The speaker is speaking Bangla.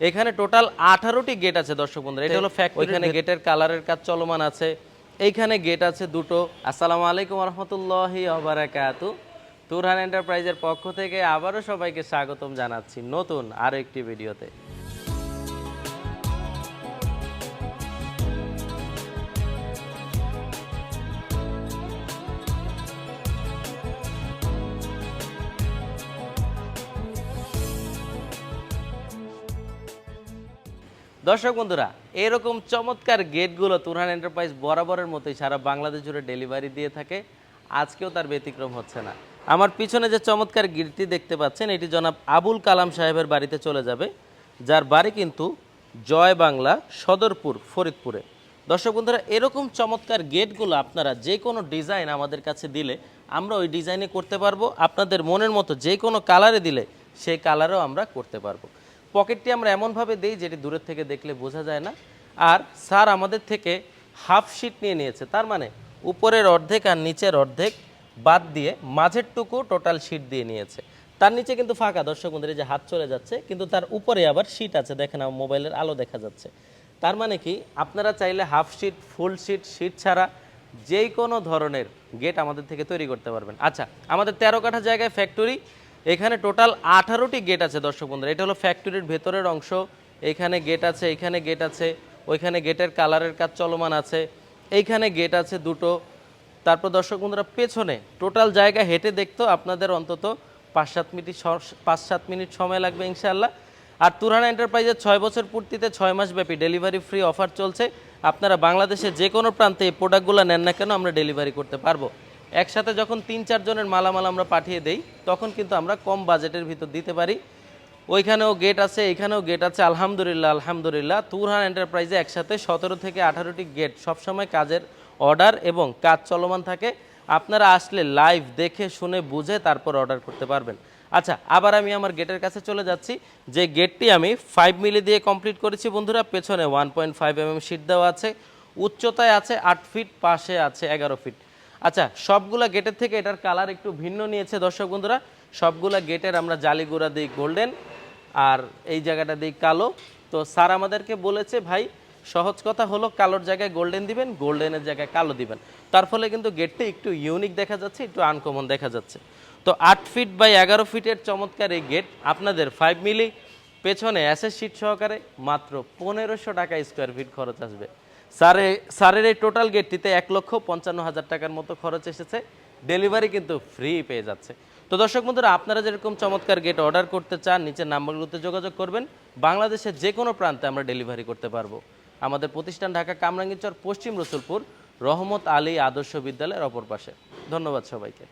এখানে টোটাল আঠারোটি গেট আছে দর্শক বন্ধুরা। এটা হলো ফ্যাক্টরি এখানে গেটের কালারের কাজ চলমান আছে। এইখানে গেট আছে দুটো। আসসালামু আলাইকুম রহমতুল্লাহি আবরাকাতু তুরহান এন্টারপ্রাইজের পক্ষ থেকে আবারও সবাইকে স্বাগতম জানাচ্ছি নতুন আরও একটি ভিডিওতে দর্শক বন্ধুরা, এরকম চমৎকার গেটগুলো তুরহান এন্টারপ্রাইজ বরাবরের মতোই সারা বাংলাদেশ জুড়ে ডেলিভারি দিয়ে থাকে। আজকেও তার ব্যতিক্রম হচ্ছে না। আমার পিছনে যে চমৎকার গেটটি দেখতে পাচ্ছেন, এটি জনাব আবুল কালাম সাহেবের বাড়িতে চলে যাবে। যার বাড়ি কিন্তু জয় বাংলা সদরপুর, ফরিদপুরে। দর্শক বন্ধুরা, এরকম চমৎকার গেটগুলো আপনারা যে কোনো ডিজাইন আমাদের কাছে দিলে আমরা ওই ডিজাইনে করতে পারব। আপনাদের মনের মতো যে কোনো কালারে দিলে সেই কালারও আমরা করতে পারব। পকেটটি আমরা এমনভাবে দিই যেটি দূরের থেকে দেখলে বোঝা যায় না। আর স্যার আমাদের থেকে হাফ শিট নিয়ে নিয়েছে। তার মানে উপরের অর্ধেক আর নিচের অর্ধেক বাদ দিয়ে মাঝের টুকু টোটাল শিট দিয়ে নিয়েছে। তার নিচে কিন্তু ফাঁকা। দর্শক বন্ধুরা যে হাত চলে যাচ্ছে, কিন্তু তার উপরে আবার শিট আছে। দেখেন আমার মোবাইলের আলো দেখা যাচ্ছে। তার মানে কি? আপনারা চাইলে half sheet full sheet sheet ছাড়া যেই কোনো ধরনের গেট আমাদের থেকে তৈরি করতে পারবেন। আচ্ছা আমাদের তেরো কাঠা জায়গায় ফ্যাক্টরি এখানে টোটাল আঠারোটি গেট আছে দর্শক বন্ধুরা। এটা হলো ফ্যাক্টরির ভেতরের অংশ। এখানে গেট আছে, এখানে গেট আছে, ওইখানে গেটের কালারের কাজ চলমান আছে। এইখানে গেট আছে দুটো। তারপর দর্শক বন্ধুরা, পেছনে টোটাল জায়গা হেঁটে দেখতো আপনাদের অন্তত পাঁচ সাত মিনিট পাঁচ সাত মিনিট সময় লাগবে ইনশাআল্লাহ। আর তুরহানা এন্টারপ্রাইজের ছয় বছর পূর্তিতে ছয় মাস ব্যাপী ডেলিভারি ফ্রি অফার চলছে। আপনারা বাংলাদেশে যে কোনো প্রান্তে এই প্রোডাক্টগুলো নেন না কেন আমরা ডেলিভারি করতে পারব। একসাথে যখন তিন চারজনের মালামাল আমরা পাঠিয়ে দেই, তখন কিন্তু আমরা কম বাজেটের ভিতর দিতে পারি। ওইখানেও গেট আছে, এখানেও গেট আছে, আলহামদুলিল্লাহ আলহামদুলিল্লাহ। তুরহান এন্টারপ্রাইজে একসাথে সতেরো থেকে আঠারোটি গেট সবসময় কাজের অর্ডার এবং কাজ চলমান থাকে। আপনারা আসলে লাইভ দেখে, শুনে, বুঝে তারপর অর্ডার করতে পারবেন। আচ্ছা আবার আমি আমার গেটের কাছে চলে যাচ্ছি। যে গেটটি আমি ফাইভ মিলি দিয়ে কমপ্লিট করেছি বন্ধুরা, পেছনে one point five M sheet দেওয়া আছে, উচ্চতায় আছে আট ফিট পাশে আছে এগারো ফিট আচ্ছা সবগুলা গেটের থেকে এটার কালার একটু ভিন্ন নিয়েছে দর্শক বন্ধুরা। সবগুলা গেটের আমরা জালিগুড়া দিই গোল্ডেন আর এই জায়গাটা দিই কালো। তো স্যার আমাদেরকে বলেছে, ভাই, সহজ কথা হলো কালোর জায়গায় গোল্ডেন দিবেন গোল্ডেনের জায়গায় কালো দিবেন। তার ফলে কিন্তু গেটটা একটু ইউনিক দেখা যাচ্ছে, একটু আনকমন দেখা যাচ্ছে। তো আট ফিট বাই এগারো ফিটের চমৎকার এই গেট আপনাদের ফাইভ মিলি পেছনে অ্যাসেস শিট সহকারে মাত্র পনেরোশো টাকা স্কোয়ার ফিট খরচ আসবে। স্যারে স্যারের এই টোটাল গেটটিতে এক লক্ষ পঞ্চান্ন হাজার টাকার মতো খরচ এসেছে। ডেলিভারি কিন্তু ফ্রি পেয়ে যাচ্ছে। তো দর্শক বন্ধুরা, আপনারা যেরকম চমৎকার গেট অর্ডার করতে চান, নিচের নাম্বারগুলোতে যোগাযোগ করবেন। বাংলাদেশের যে কোনো প্রান্তে আমরা ডেলিভারি করতে পারব। আমাদের প্রতিষ্ঠান ঢাকা কামরাঙ্গীরচর, পশ্চিম রসুলপুর, রহমত আলী আদর্শ বিদ্যালয়ের অপর পাশে। ধন্যবাদ সবাইকে।